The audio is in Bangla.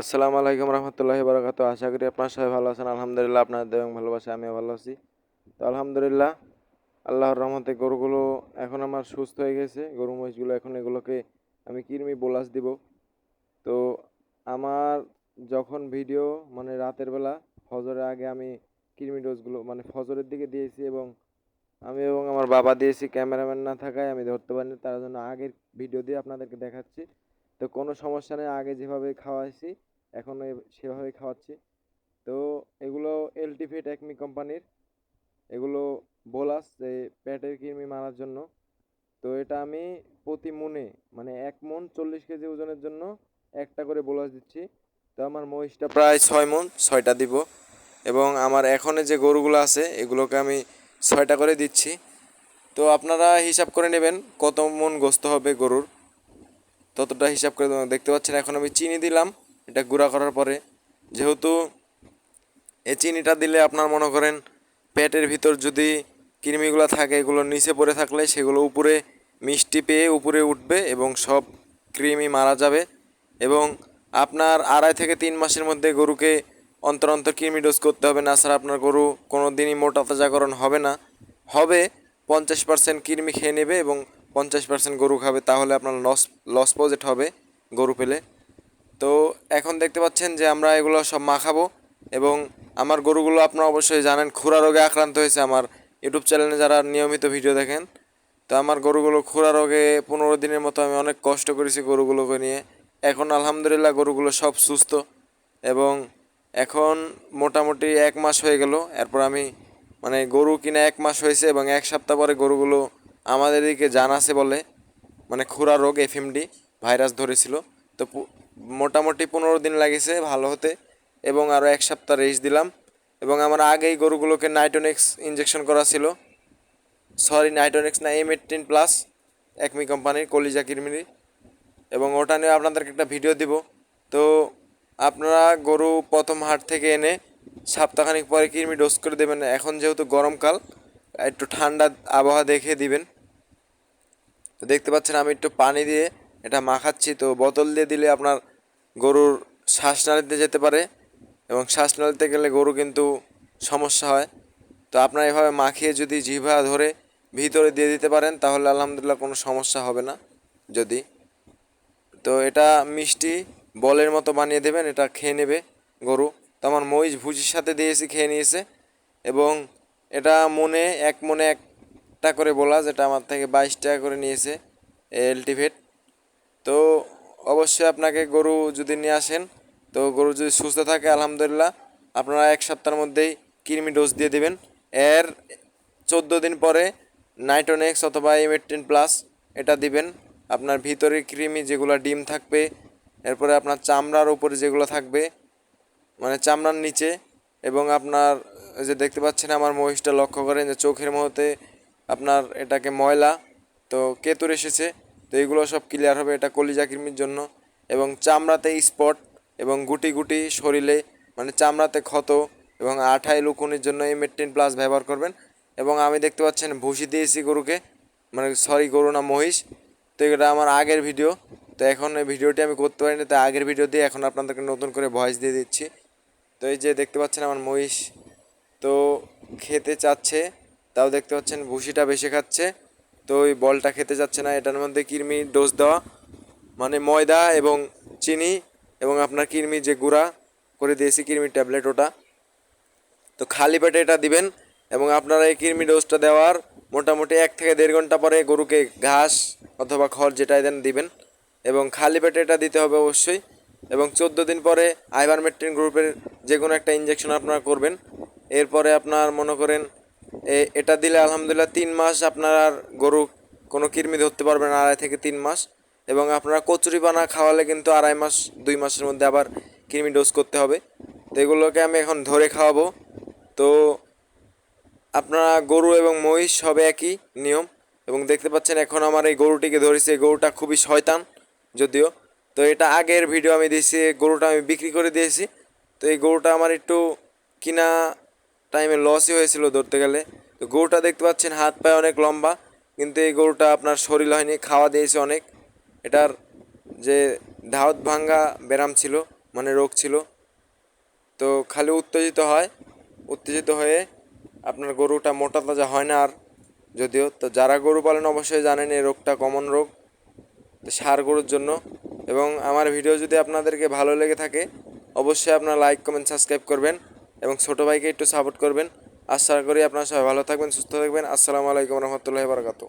আসসালামু আলাইকুম রহমতুল্লাহি বারাকাতু আশা করি আপনার সবাই ভালো আছেন। আলহামদুলিল্লাহ আপনার এবং ভালোবাসা আমিও ভালো আছি। তো আলহামদুলিল্লাহ, আল্লাহর রহমতে গরুগুলো এখন আমার সুস্থ হয়ে গেছে। গরু, মহিষগুলো এখন এগুলোকে আমি কৃমি বোলাস দিব। তো আমার যখন ভিডিও মানে রাতের বেলা, ফজরের আগে আমি কৃমি ডোজগুলো মানে ফজরের দিকে দিয়েছি এবং আমি এবং আমার বাবা দিয়েছি, ক্যামেরাম্যান না থাকায় আমি ধরতে পারিনি। তার জন্য আগের ভিডিও দিয়ে আপনাদেরকে দেখাচ্ছি। তো কোনো সমস্যা নেই, আগে যেভাবে খাওয়াইছি এখন সেভাবেই খাওয়াচ্ছি। তো এগুলো এলটিফিট একমি কোম্পানির। এগুলো বোলাস যে পেটের কৃমি মারার জন্য। তো এটা আমি প্রতি মনে মানে এক মন চল্লিশ কেজি ওজনের জন্য একটা করে বোলাস দিচ্ছি। তো আমার মহিষটা প্রায় ছয় মন, ছয়টা দিব। এবং আমার এখনে যে গরুগুলো আছে, এগুলোকে আমি ছয়টা করে দিচ্ছি। তো আপনারা হিসাব করে নেবেন কত মন গোস্ত হবে গরুর। ততটা হিসাব করে দেখতে পাচ্ছেন, এখন আমি চিনি দিলাম। এটা গুঁড়া করার পরে, যেহেতু এই চিনিটা দিলে আপনার মনে করেন পেটের ভিতর যদি কৃমিগুলো থাকে, এগুলো নিচে পড়ে থাকলে সেগুলো উপরে মিষ্টি পেয়ে উপরে উঠবে এবং সব কৃমি মারা যাবে। এবং আপনার আড়াই থেকে তিন মাসের মধ্যে গরুকে অন্তর অন্তর কৃমি ডোজ করতে হবে না ছাড়া আপনার গরু কোনো দিনই মোটা তাজাকরণ হবে না। হবে পঞ্চাশ পার্সেন্ট কৃমি খেয়ে নেবে এবং পঞ্চাশ পার্সেন্ট গরু খাবে, তাহলে আপনার লস লস প্রজেক্ট হবে গরু পেলে। তো এখন দেখতে পাচ্ছেন যে আমরা এগুলো সব মাখাবো এবং আমার গরুগুলো আপনারা অবশ্যই জানেন, খুরা রোগে আক্রান্ত হয়েছে আমার ইউটিউব চ্যানেলে যারা নিয়মিত ভিডিও দেখেন। তো আমার গরুগুলো খুরা রোগে পনেরো দিনের মতো আমি অনেক কষ্ট করেছি গরুগুলোকে নিয়ে। এখন আলহামদুলিল্লাহ গরুগুলো সব সুস্থ এবং এখন মোটামুটি এক মাস হয়ে গেল। এরপর আমি মানে গরু কিনা এক মাস হয়েছে এবং এক সপ্তাহ পরে গরুগুলো আমাদের দিকে জান আছে বলে মানে খুরা রোগ এফএমডি ভাইরাস ধরেছিল। তো মোটামুটি পনেরো দিন লাগিয়েছে ভালো হতে, এবং আরও এক সপ্তাহ রেস্ট দিলাম। এবং আমার আগেই গরুগুলোকে নাইটোনেক্স ইঞ্জেকশন করা ছিল। সরি নাইটোনেক্স না এম এইটিন প্লাস একমি কোম্পানির কলিজা কিরমিনি এবং ওটা নিয়ে আপনাদেরকে একটা ভিডিও দিব। তো আপনারা গরু প্রথম হাট থেকে এনে সপ্তাহখানিক পরে কৃমি ডোজ করে দেবেন। এখন যেহেতু গরমকাল একটু ঠান্ডা আবহাওয়া দেখে দিবেন। তো দেখতে পাচ্ছেন আমি একটু পানি দিয়ে এটা মাখাচ্ছি তো বোতল দিয়ে দিলে আপনার গরুর শ্বাস শ্বাসনালীতে যেতে পারে এবং শ্বাস শ্বাসনালীতে গেলে গরু কিন্তু সমস্যা হয়। তো আপনার এভাবে মাখিয়ে যদি জিভা ধরে ভিতরে দিয়ে দিতে পারেন, তাহলে আলহামদুলিল্লাহ কোনো সমস্যা হবে না যদি। তো এটা মিষ্টি বলের মতো বানিয়ে দেবেন, এটা খেয়ে নেবে গরু। তো আমার মহিষ ভুজির সাথে দিয়েছি, খেয়ে নিয়েছে। এবং এটা মনে, এক মনে একটা করে বলা, যেটা আমার থেকে বাইশ টাকা করে নিয়েছে এলটিভেট তো অবশ্যই আপনাকে গরু যদি নিয়ে আসেন, তো গরু যদি সুস্থ থাকে, আলহামদুলিল্লাহ, আপনারা এক সপ্তাহের মধ্যেই কৃমি ডোজ দিয়ে দিবেন। এর চোদ্দ দিন পরে নাইটোনেক্স অথবা এমেটিন প্লাস এটা দিবেন। আপনার ভিতরে কৃমি যেগুলো ডিম থাকবে, এরপরে আপনার চামড়ার উপরে যেগুলো থাকবে মানে চামড়ার নিচে এবং আপনার যে দেখতে পাচ্ছেন আমার মহিষটা লক্ষ্য করেন যে চোখের মধ্যে আপনার এটাকে ময়লা, তো কেতুর এসেছে। তো এগুলো সব ক্লিয়ার হবে এটা কলিজা কৃমির জন্য। এবং চামড়াতে স্পট এবং গুটি গুটি শরীরে মানে চামড়াতে ক্ষত এবং আঠায় লুকুনির জন্য এই মেট্রিন প্লাস ব্যবহার করবেন। এবং আমি দেখতে পাচ্ছেন ভুসি দিয়েছি গরুকে মানে সরি গরু না মহিষ। তো এটা আমার আগের ভিডিও তো এখন এই ভিডিওটি আমি করতে পারিনি, তাই আগের ভিডিও দিয়ে এখন আপনাদেরকে নতুন করে ভয়েস দিয়ে দিচ্ছি। তো এই যে দেখতে পাচ্ছেন আমার মহিষ। তো খেতে চাচ্ছে, তাও দেখতে পাচ্ছেন ভুসিটা বেশি খাচ্ছে। তো ওই বলটা খেতে যাচ্ছে না, এটার মধ্যে কৃমি ডোজ দেওয়া মানে ময়দা এবং চিনি এবং আপনার কৃমি যে গুঁড়া করে দিয়েছি কৃমির ট্যাবলেট ওটা। তো খালি পেটে এটা দিবেন এবং আপনারা এই কৃমি ডোজটা দেওয়ার মোটামুটি এক থেকে দেড় ঘণ্টা পরে গরুকে ঘাস অথবা খড় যেটাই দেন দিবেন এবং খালি পেটে এটা দিতে হবে অবশ্যই এবং চোদ্দ দিন পরে আইভারমেট্রিন গ্রুপের যে কোনো একটা ইঞ্জেকশন আপনারা করবেন। এরপরে আপনার মনে করেন এটা দিলে আলহামদুলিল্লাহ তিন মাস আপনার আর গরু কোনো কৃমি ধরতে পারবেন আড়াই থেকে তিন মাস। এবং আপনারা কচুরি পানা খাওয়ালে কিন্তু আড়াই মাস, দুই মাসের মধ্যে আবার কৃমি ডোজ করতে হবে। তো এগুলোকে আমি এখন ধরে খাওয়াবো। তো আপনারা গরু এবং মহিষ সবে একই নিয়ম। এবং দেখতে পাচ্ছেন এখন আমার এই গরুটিকে ধরেছি, এই গরুটা খুবই শয়তান যদিও। তো এটা আগের ভিডিও আমি দিয়েছি, গরুটা আমি বিক্রি করে দিয়েছি। তো এই গরুটা আমার একটু কিনা টাইমে লসই হয়েছিল ধরতে গেলে। তো গরুটা দেখতে পাচ্ছেন, হাত পায়ে অনেক লম্বা, কিন্তু এই গরুটা আপনার শরীর হয়নি, খাওয়া দিয়েছে অনেক। এটার যে ধাওত ভাঙ্গা ব্যায়াম ছিল মানে রোগ ছিল, তো খালি উত্তেজিত হয়। উত্তেজিত হয়ে আপনার গরুটা মোটা তাজা হয় না আর যদিও। তো যারা গরু পালেন অবশ্যই জানেন, এই রোগটা কমন রোগ, তো সার গরুর জন্য। এবং আমার ভিডিও যদি আপনাদেরকে ভালো লেগে থাকে, অবশ্যই আপনারা লাইক কমেন্ট সাবস্ক্রাইব করবেন। এবং ছোটো ভাইকে একটু সাপোর্ট করবেন। আশা করি আপনারা সবাই ভালো থাকবেন, সুস্থ থাকবেন। আসসালামু আলাইকুম রহমতুল্লাহ বারকাতু